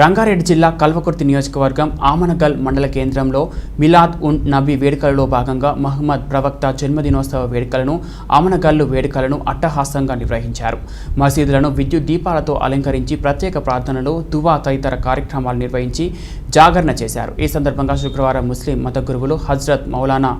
రంగారెడ్డి జిల్లా కల్వకుర్తి నియోజకవర్గం ఆమనగల్ మండల కేంద్రంలో మిలాద్ ఉన్ నబీ వేడుకలలో భాగంగా మహమ్మద్ ప్రవక్త జన్మదినోత్సవ వేడుకలను ఆమనగల్లు వేడుకలను అట్టహాసంగా నిర్వహించారు. మసీదులను విద్యుత్ దీపాలతో అలంకరించి ప్రత్యేక ప్రార్థనలు దువా తదితర కార్యక్రమాలు నిర్వహించి జాగరణ చేశారు. ఈ సందర్భంగా శుక్రవారం ముస్లిం మత గురువులు హజ్రత్ మౌలానా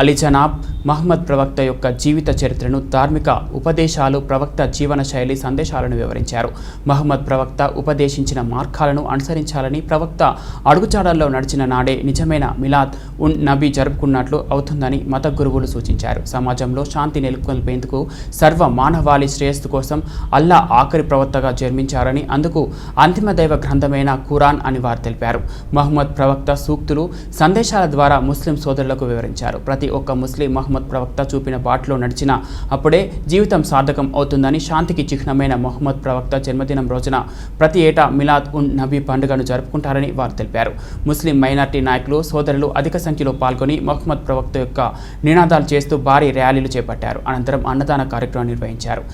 అలీజనాబ్ మహమ్మద్ ప్రవక్త యొక్క జీవిత చరిత్రను ధార్మిక ఉపదేశాలు ప్రవక్త జీవన శైలి సందేశాలను వివరించారు. మహమ్మద్ ప్రవక్త ఉపదేశించిన మార్గాలను అనుసరించాలని ప్రవక్త అడుగుచాడల్లో నడిచిన నాడే నిజమైన మిలాద్ ఉన్ నబీ జరుపుకున్నట్లు అవుతుందని మత గురువులు సూచించారు. సమాజంలో శాంతి నెలకొల్పేందుకు సర్వ మానవాళి శ్రేయస్సు కోసం అల్లా ఆఖరి ప్రవక్తగా జన్మించారని అందుకు అంతిమ దైవ గ్రంథమైన ఖురాన్ అని వారు తెలిపారు. మహమ్మద్ ప్రవక్త సూక్తులు సందేశాల ద్వారా ముస్లిం సోదరులకు వివరించారు. ప్రతి ఒక్క ముస్లిం మహమ్మద్ ప్రవక్త చూపిన బాటలో నడిచిన అప్పుడే జీవితం సార్థకం అవుతుందని శాంతికి చిహ్నమైన మహమ్మద్ ప్రవక్త జన్మదినం రోజున ప్రతి ఏటా మిలాద్ ఉన్ నబీ పండుగను జరుపుకుంటారని వారు తెలిపారు. ముస్లిం మైనార్టీ నాయకులు సోదరులు అధిక సంఖ్యలో పాల్గొని మహమ్మద్ ప్రవక్త యొక్క నినాదాలు చేస్తూ భారీ ర్యాలీలు చేపట్టారు. అనంతరం అన్నదాన కార్యక్రమం నిర్వహించారు.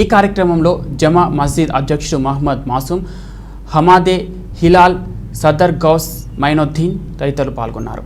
ఈ కార్యక్రమంలో జమా మస్జిద్ అధ్యక్షుడు మహమ్మద్ మాసూమ్ హమాదే హిలాల్ సదర్ గౌస్ మైనోద్దీన్ తదితరులు పాల్గొన్నారు.